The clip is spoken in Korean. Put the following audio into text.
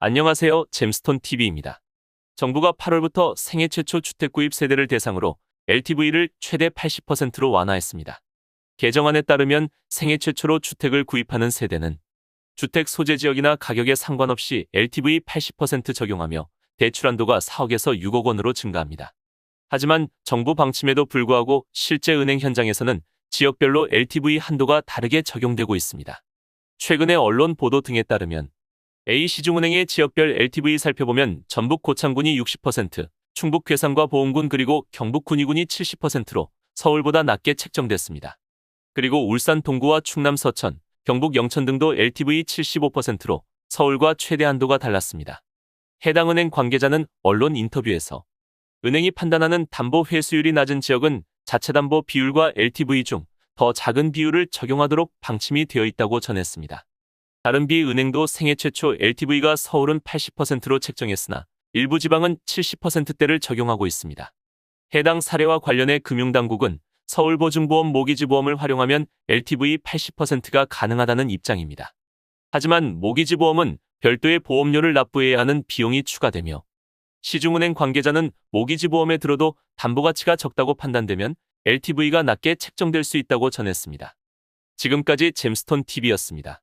안녕하세요. 잼스톤 TV입니다. 정부가 8월부터 생애 최초 주택 구입 세대를 대상으로 LTV를 최대 80%로 완화했습니다. 개정안에 따르면 생애 최초로 주택을 구입하는 세대는 주택 소재 지역이나 가격에 상관없이 LTV 80% 적용하며 대출 한도가 4억에서 6억 원으로 증가합니다. 하지만 정부 방침에도 불구하고 실제 은행 현장에서는 지역별로 LTV 한도가 다르게 적용되고 있습니다. 최근의 언론 보도 등에 따르면 A시중은행의 지역별 LTV 살펴보면 전북 고창군이 60%, 충북 괴산과 보험군 그리고 경북 군위군이 70%로 서울보다 낮게 책정됐습니다. 그리고 울산 동구와 충남 서천, 경북 영천 등도 LTV 75%로 서울과 최대 한도가 달랐습니다. 해당 은행 관계자는 언론 인터뷰에서 은행이 판단하는 담보 회수율이 낮은 지역은 자체 담보 비율과 LTV 중 더 작은 비율을 적용하도록 방침이 되어 있다고 전했습니다. 다른 비 은행도 생애 최초 LTV가 서울은 80%로 책정했으나 일부 지방은 70%대를 적용하고 있습니다. 해당 사례와 관련해 금융당국은 서울보증보험 모기지보험을 활용하면 LTV 80%가 가능하다는 입장입니다. 하지만 모기지보험은 별도의 보험료를 납부해야 하는 비용이 추가되며 시중은행 관계자는 모기지보험에 들어도 담보가치가 적다고 판단되면 LTV가 낮게 책정될 수 있다고 전했습니다. 지금까지 잼스톤 TV였습니다.